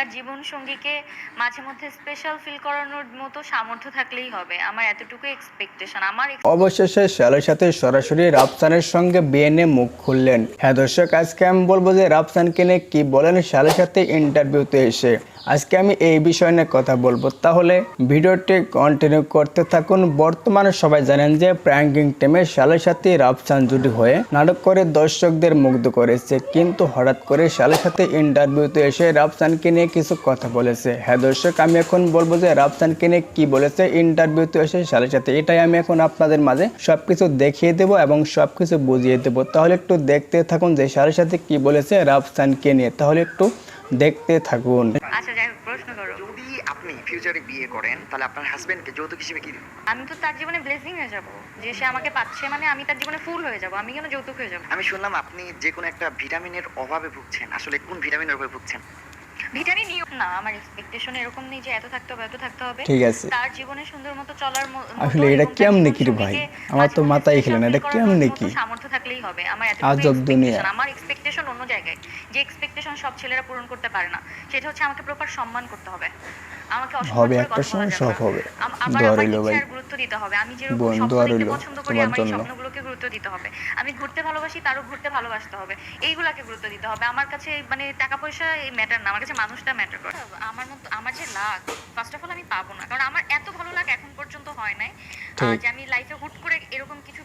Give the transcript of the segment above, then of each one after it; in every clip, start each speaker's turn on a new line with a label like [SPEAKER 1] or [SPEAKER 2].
[SPEAKER 1] তার জীবন সঙ্গীকে মাঝে মধ্যে স্পেশাল ফিল করানোর মতো সামর্থ্য থাকলেই হবে। আমার এতটুকু এক্সপেকটেশন আমার
[SPEAKER 2] অবশেষে শ্যালের সাথে সরাসরি রাফসানের সঙ্গে বিয়ে নিয়ে মুখ খুললেন। হ্যাঁ দর্শক, আজকে আমি বলব যে রাফসানকে নিয়ে কি বলেন, শ্যালের সাথে ইন্টারভিউতে এসে। আজকে আমি এই বিষয় নিয়ে কথা বলব। তাহলে ভিডিওটি কন্টিনিউ করতে থাকুন। বর্তমানে সবাই জানেন যে প্র্যাঙ্কিং টিমে শ্যালের সাথে রাফসান জুটি হয়ে নাটক করে দর্শকদের মুগ্ধ করেছে। কিন্তু হঠাৎ করে শ্যালের সাথে ইন্টারভিউতে এসে রাফসানকে নিয়ে কিছু কথা বলেছে। হ্যাঁ দর্শক, আমি এখন বলব যে রাফসানকে নিয়ে কি বলেছে। ইন্টারভিউতে এসে শ্যালের সাথে, এটাই আমি এখন আপনাদের মাঝে সবকিছু দেখিয়ে দেবো এবং সবকিছু বুঝিয়ে দেবো। তাহলে একটু দেখতে থাকুন যে শ্যালের সাথে কি বলেছে রাফসানকে নিয়ে। তাহলে একটু দেখতে থাকুন।
[SPEAKER 1] আচ্ছা যাই হোক প্রশ্ন করো।
[SPEAKER 3] যদি আপনি ফিউচারে বিয়ে করেন তাহলে আপনার হাজবেন্ডকে যৌতুক হিসেবে কি দিবেন?
[SPEAKER 1] আমি তো তার জীবনে ব্লেসিং হয়ে যাব। যে সে আমাকে পাচ্ছে মানে আমি তার জীবনে ফুল হয়ে যাব। আমি কেন যৌতুক হয়ে যাব?
[SPEAKER 3] আমি শুনলাম আপনি যে কোনো একটা ভিটামিনের অভাবে ভুগছেন। আসলে কোন ভিটামিনের অভাবে ভুগছেন?
[SPEAKER 1] ভিটামিন নিও না আমার এক্সপেকটেশন এরকম নেই যে এত থাকতে হবে এত থাকতে হবে।
[SPEAKER 2] ঠিক আছে।
[SPEAKER 1] তার জীবনে সুন্দর মতো চলার মতো
[SPEAKER 2] আসলে এটা কেমনে কি রে ভাই? আমার তো মাথায়
[SPEAKER 1] special
[SPEAKER 2] খেলে না,
[SPEAKER 1] feel
[SPEAKER 2] এটা কেমনে কি?
[SPEAKER 1] হবে। আমার এত
[SPEAKER 2] আজব দুনিয়া।
[SPEAKER 1] আমার এক্সপেকটেশন অন্য জায়গায়। যে এক্সপেকটেশন সব ছেলেরা পূরণ করতে পারে না সেটা হচ্ছে আমাকে প্রপার সম্মান করতে হবে। আমাকে
[SPEAKER 2] হবে, একটা সময় সব হবে। দোয়া
[SPEAKER 1] আমার
[SPEAKER 2] ভাই।
[SPEAKER 1] গুরুত্ব দিতে হবে। আমি যেরকম
[SPEAKER 2] বোন,
[SPEAKER 1] স্বপ্ন
[SPEAKER 2] দোয়া
[SPEAKER 1] দেখতে
[SPEAKER 2] রইল
[SPEAKER 1] পছন্দ করি
[SPEAKER 2] তোমার জন্য।
[SPEAKER 1] স্বপ্নগুলোকে গুরুত্ব দিতে হবে। আমি ঘুরতে ভালোবাসি তারও ঘুরতে ভালোবাসতে হবে। এইগুলাকে গুরুত্ব দিতে হবে। আমার কাছে মানে টাকা পয়সা এই ম্যাটার না আমার কাছে মানুষটা ম্যাটার করে। আমার মতো আমার যে লাক ফার্স্ট অফ অল আমি পাবো না। কারণ আমার এত ভালো লাগ এখন পর্যন্ত হয় নাই। যে আমি লাইফে হুট করে এরকম কিছু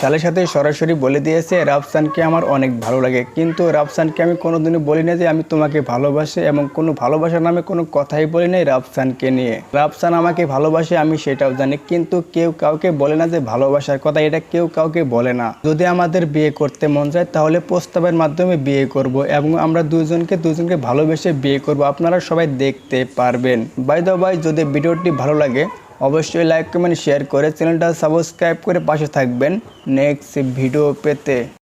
[SPEAKER 2] শালের সাথে সরাসরি বলে দিয়েছে, রাফসানকে আমার অনেক ভালো লাগে। কিন্তু রাফসানকে আমি কোনোদিনও বলি না যে আমি তোমাকে ভালোবাসি এবং কোনো ভালোবাসার নামে কোনো কথাই বলি নাই রাফসানকে নিয়ে। রাফসান আমাকে ভালোবাসে, আমি সেটাও জানি। কিন্তু কেউ কাউকে বলে না যে ভালোবাসার কথা, এটা কেউ কাউকে বলে না। যদি আমাদের বিয়ে করতে মন যায়, তাহলে প্রস্তাবের মাধ্যমে বিয়ে করব এবং আমরা দুজনকে দুজনকে ভালোবেসে বিয়ে করব। আপনারা সবাই দেখতে পারবেন। বাই দ্য বাই যদি ভিডিওটি ভালো লাগে অবশ্যই লাইক কমেন্ট শেয়ার করে চ্যানেলটা সাবস্ক্রাইব করে পাশে থাকবেন নেক্সট ভিডিও পেতে।